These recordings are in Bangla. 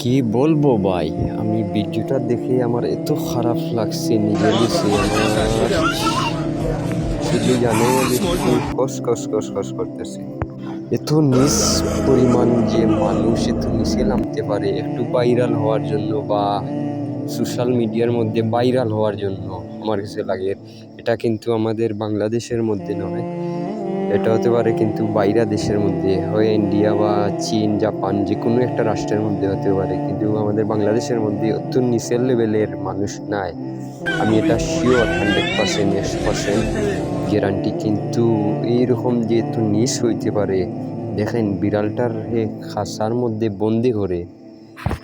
কি বলব ভাই? আমি ভিডিওটা দেখে আমার এত খারাপ লাগছে, নিজের শুধু জানে কস কস কস কস করতেছে। এত নিচ পরিমাণ যে মানুষ, এত নিচে নামতে পারে, একটু ভাইরাল হওয়ার জন্য বা সোশ্যাল মিডিয়ার মধ্যে ভাইরাল হওয়ার জন্য আমার কাছে লাগে। এটা কিন্তু আমাদের বাংলাদেশের মধ্যে নয়। এটা হতে পারে কিন্তু বাইরা দেশের মধ্যে, হয় ইন্ডিয়া বা চীন, জাপান যে কোনো একটা রাষ্ট্রের মধ্যে হতে পারে। কিন্তু আমাদের বাংলাদেশের মধ্যে অত নিচের লেভেলের মানুষ নাই। আমি এটা শিওর হান্ড্রেড পার্সেন্ট একশো পার্সেন্ট গ্যারান্টি কিন্তু এইরকম যে এত নিচ হইতে পারে, দেখেন বিড়ালটার হে খাসার মধ্যে বন্দি করে,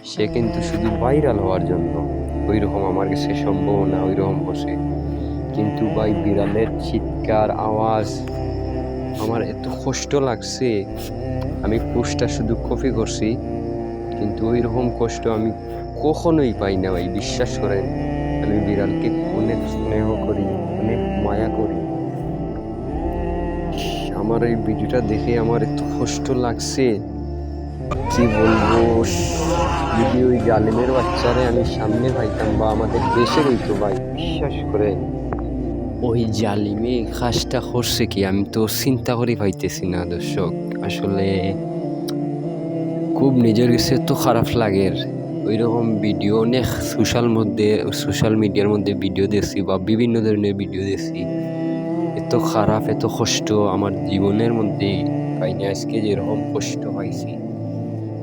সে কিন্তু শুধু ভাইরাল হওয়ার জন্য। ওই রকম আমার কাছে সম্ভব না ওই রকম বসে। কিন্তু ভাই, বিড়ালের চিৎকার, আওয়াজ আমার এত কষ্ট লাগছে। আমি পোস্টটা শুধু কপি করছি, কিন্তু ওই রকম কষ্ট আমি কখনোই পাই না ভাই, বিশ্বাস করেন। আমি বিড়ালকে অনেক স্নেহ করি, অনেক মায়া করি। আমার এই ভিডিওটা দেখে আমার এত কষ্ট লাগছে। কি বলব, যদি ওই জালিমের বাচ্চারে আমি সামনে পাইতাম বা আমাদের দেশের হইতো ভাই, বিশ্বাস করে ওই জালিমে কাজটা করছে কি? আমি তো চিন্তা করে পাইতেছি না, দর্শক। আসলে খুব নিজের কাছে তো খারাপ লাগে। ওই রকম ভিডিও অনেক সোশ্যাল মধ্যে সোশ্যাল মিডিয়ার মধ্যে ভিডিও দেখছি বা বিভিন্ন ধরনের ভিডিও দেখছি। এত খারাপ, এত কষ্ট আমার জীবনের মধ্যে পাইনি আজকে যেরকম কষ্ট পাইছি।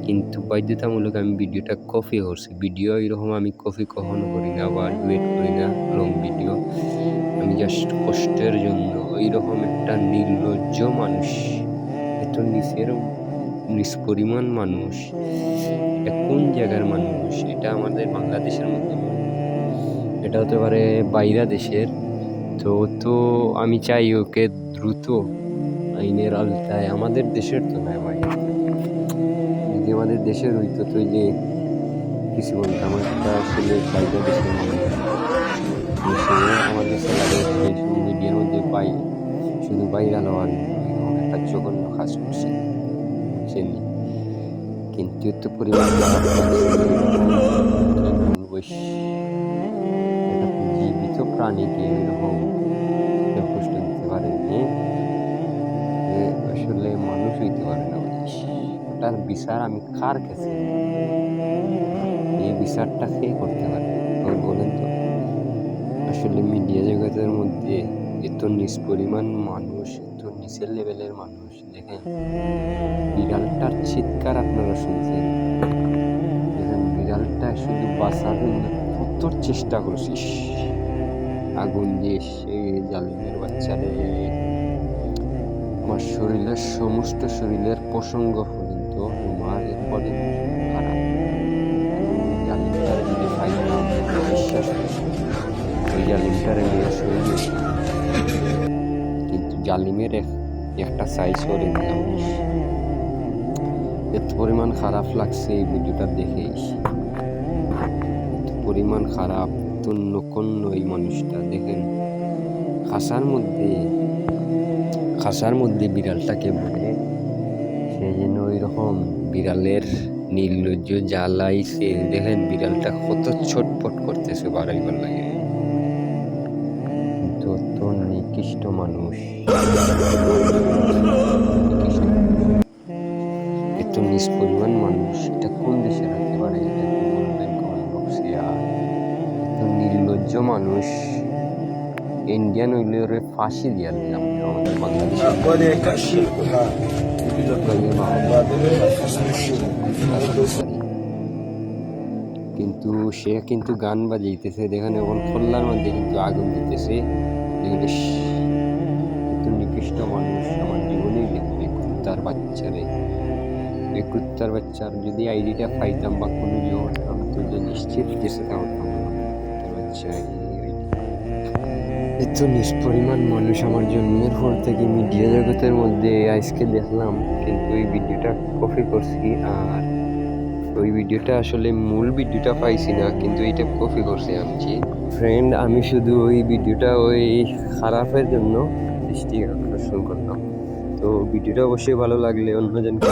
কিন্তু বাধ্যতামূলক আমি ভিডিওটা কপি করছি। ভিডিও এরকম আমি কপি কখনো করি না বা ডুয়েট করি না লং ভিডিও আমি জাস্ট কষ্টের জন্য। ওই রকম একটা নির্লজ্জ মানুষ। এত নিচের নিচ পরিমাণ মানুষ। এটা কোন জায়গার মানুষ? এটা আমাদের বাংলাদেশের মধ্যে। এটা হতে পারে বাইরা দেশের। তো তো আমি চাই ওকে দ্রুত আইনের আলতায় আমাদের দেশের তো নয় ভাই। আমাদের দেশের হইতো তো যে কিছু বলতাম একটা তো সে আমার কাছে লাগে ফেসবুক মিডিয়ার মধ্যে পাই, শুধু ভাইরাল হওয়ার একটা জঘন্য কাজ করছে। বুঝছেন কিন্তু এত পরিমাণ জীবিত প্রাণীকে এরকম কষ্ট দিতে পারে? আসলে মানুষ হইতে পারে ওটার বিচার আমি কার কাছে? এই বিচারটা কে করতে পারে? বলেন তো। আসলে মিডিয়া জগতের মধ্যে এত নিচ পরিমাণ মানুষ, এত নিচের লেভেলের মানুষ, দেখেন। বিড়ালটার চিৎকার আপনারা শুনছেন? দেখেন, বিড়ালটা শুধু বাঁচার জন্য কত চেষ্টা করছিস আগুন দিয়ে সে জালিমের বাচ্চারে। আমার শরীরের সমস্ত শরীরের প্রসঙ্গ আমার এরপরে কিন্তু জালিমের এক- একটা সাইজ করে দিলাম এত পরিমাণ খারাপ লাগছে এই ভিডিওটা দেখে। এত পরিমাণ খারাপ তো নকন্য এই মানুষটা। দেখেন, খাসার মধ্যে খাসার মধ্যে বিড়ালটাকে বলে সে যেন ওই রকম বিড়ালের নির্লজ্জ জ্বালাইছে দেখেন বিড়ালটা কত ছটপট করতেছে বাড়াইবার লাগে। অত নিকৃষ্ট মানুষ। এত নিজ পরিমাণ মানুষ। এটা কোন দেশের হতে পারে এত নির্লজ্জ মানুষ। ইন্ডিয়ান হইলে ওরে ফাঁসি দিয়া দিলাম। আমাদের বাংলাদেশের কিন্তু সে কিন্তু গান বাজাইতেছে দেখেন এখন খোল্লার মধ্যে কিন্তু আগুন দিতেছে। ইস, নিকৃষ্ট মানুষ আমার জীবনেই দেখবে কুত্তার বাচ্চারে। এই কুত্তার বাচ্চার যদি আইডিটা পাইতাম বা কোনো ইয়ে হতাম তো নিশ্চিত করতাম না বাচ্চা এত নিষ্পরিমাণ মানুষ আমার জন্মের পর থেকে মিডিয়া জগতের মধ্যে আজকে দেখলাম, কিন্তু ওই ভিডিওটা কপি করছি আর ওই ভিডিওটা আসলে মূল ভিডিওটা পাইছি না, কিন্তু এইটা কপি করছি আমি ফ্রেন্ড আমি শুধু ওই ভিডিওটা ওই খারাপের জন্য দৃষ্টি আকর্ষণ করলাম। তো ভিডিওটা অবশ্যই ভালো লাগলে অন্যজনকে